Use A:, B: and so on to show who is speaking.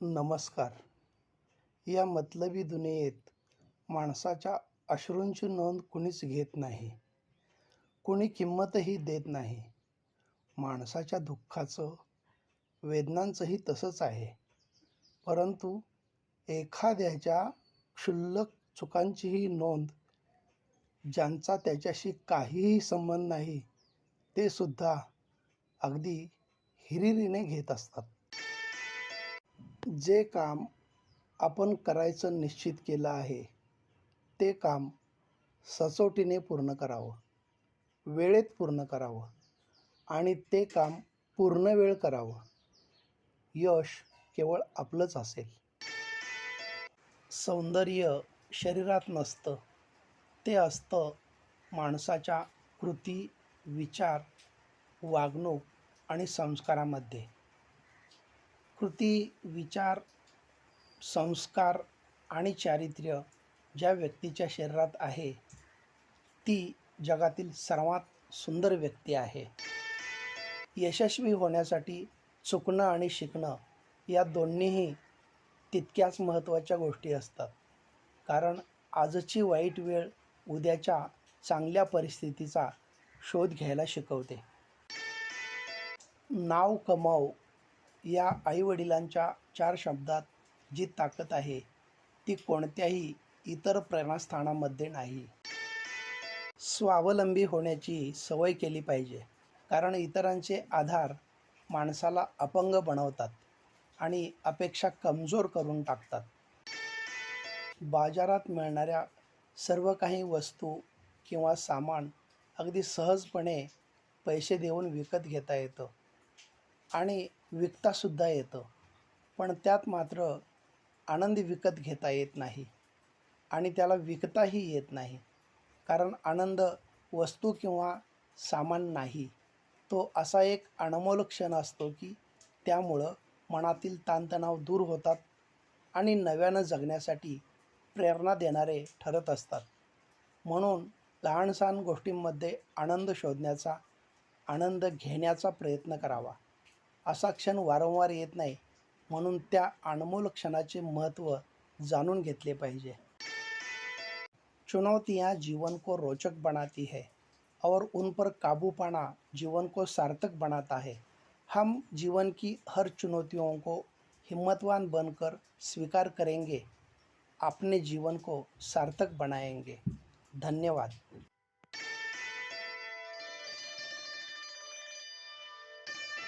A: नमस्कार. या मतलबी दुनियेत माणसाच्या अश्रूंची नोंद कुणीच घेत नाही. कुणी किंमतही देत नाही. माणसाच्या दुःखाचं वेदनांचंही तसंच आहे. परंतु एखाद्याच्या क्षुल्लक चुकांचीही नोंद ज्यांचा त्याच्याशी काहीही संबंध नाही ते सुद्धा अगदी हिरिरीने घेत असतात. जे काम आपण करायचं निश्चित केलं आहे ते काम सचोटीने पूर्ण करावं वेळेत पूर्ण करावं आणि ते काम पूर्ण वेळ करावं. यश केवळ आपलंच असेल. सौंदर्य शरीरात नसतं. ते असतं माणसाच्या कृती विचार वागणूक आणि संस्कारामध्ये. कृती विचार संस्कार आणि चारित्र्य ज्या व्यक्तीच्या शरीरात आहे ती जगातील सर्वात सुंदर व्यक्ती आहे. यशस्वी होण्यासाठी चुकणं आणि शिकणं या दोन्हीही तितक्याच महत्त्वाच्या गोष्टी असतात. कारण आजची वाईट वेळ उद्याच्या चांगल्या परिस्थितीचा शोध घ्यायला शिकवते. नाव कमाव या आईवडिलांच्या चार शब्दात जी ताकद आहे ती कोणत्याही इतर प्रेरणास्थानामध्ये नाही. स्वावलंबी होण्याची सवय केली पाहिजे कारण इतरांचे आधार माणसाला अपंग बनवतात आणि अपेक्षा कमजोर करून टाकतात. बाजारात मिळणाऱ्या सर्व काही वस्तू किंवा सामान अगदी सहजपणे पैसे देऊन विकत घेता येतं. आणि विकतासुद्धा येतं. पण त्यात मात्र आनंद विकत घेता येत नाही आणि त्याला विकताही येत नाही. कारण आनंद वस्तू किंवा सामान नाही. तो असा एक अनमोल क्षण असतो की त्यामुळं मनातील ताणतणाव दूर होतात आणि नव्यानं जगण्यासाठी प्रेरणा देणारे ठरत असतात. म्हणून लहानसहान गोष्टींमध्ये आनंद शोधण्याचा आनंद घेण्याचा प्रयत्न करावा. असा क्षण वारंवार येत नाही. म्हणून त्या अनमोल क्षणाचे महत्त्व जाणून घेतले पाहिजे. चुनौतियाँ जीवन को रोचक बनाती है. और उन पर काबू पाना जीवन को सार्थक बनाता है. हम जीवन की हर चुनौतियों को हिम्मतवान बनकर स्वीकार करेंगे. अपने जीवन को सार्थक बनाएँगे. धन्यवाद.